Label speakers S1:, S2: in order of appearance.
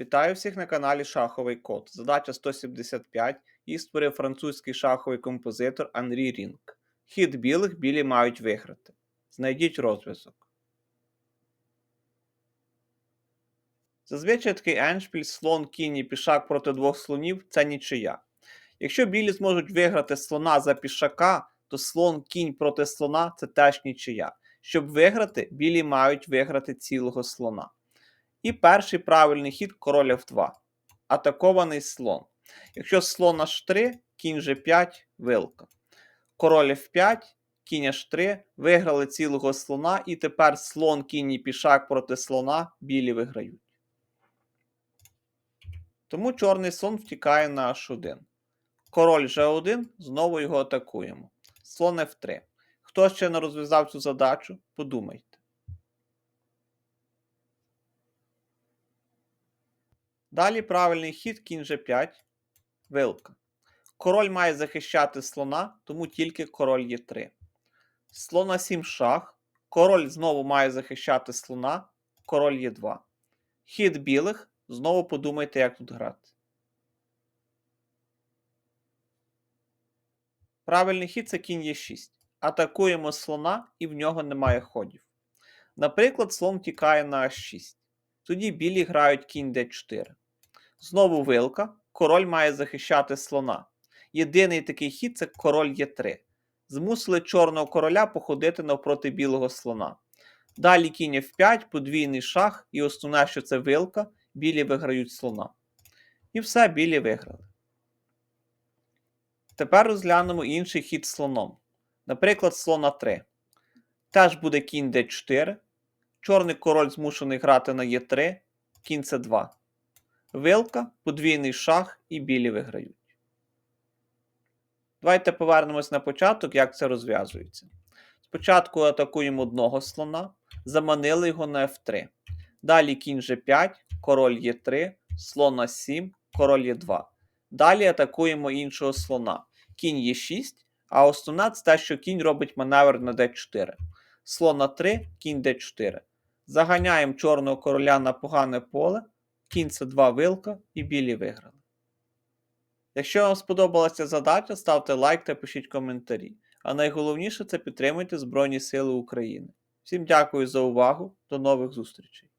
S1: Вітаю всіх на каналі Шаховий Код. Задача 175. Її створив французький шаховий композитор Анрі Рінг. Хід білих білі мають виграти. Знайдіть розв'язок. Зазвичай такий еншпіль, слон, кінь і пішак проти двох слонів це нічия. Якщо білі зможуть виграти слона за пішака, то слон кінь проти слона це теж нічия. Щоб виграти, білі мають виграти цілого слона. І перший правильний хід король F2. Атакований слон. Якщо слон H3, кінь G5, вилка. Король F5, кінь H3, виграли цілого слона, і тепер слон, кінь і пішак проти слона білі виграють. Тому чорний слон втікає на H1. Король G1, знову його атакуємо. Слон F3. Хто ще не розв'язав цю задачу, подумайте. Далі правильний хід кінь G5, вилка. Король має захищати слона, тому тільки король є 3. Слона 7 шах. Король знову має захищати слона, король є 2. Хід білих. Знову подумайте, як тут грати. Правильний хід це кінь є 6. Атакуємо слона і в нього немає ходів. Наприклад, слон тікає на H6. Тоді білі грають кінь d4. Знову вилка. Король має захищати слона. Єдиний такий хід це король Е3. Змусили чорного короля походити навпроти білого слона. Далі кінь F5, подвійний шах, і основне, що це вилка, білі виграють слона. І все, білі виграли. Тепер розглянемо інший хід слоном. Наприклад, слона 3. Теж буде кінь d4. Чорний король змушений грати на Е3, кінь С2. Вилка, подвійний шах і білі виграють. Давайте повернемось на початок, як це розв'язується. Спочатку атакуємо одного слона, заманили його на F3. Далі кінь G5, король Е3, слон на 7, король Е2. Далі атакуємо іншого слона. Кінь Е6, а основне це те, що кінь робить маневр на d4. Слон на 3, кінь d4. Заганяємо чорного короля на погане поле, це 2 вилка і білі виграли. Якщо вам сподобалася задача, ставте лайк та пишіть коментарі. А найголовніше це підтримуйте Збройні Сили України. Всім дякую за увагу, до нових зустрічей!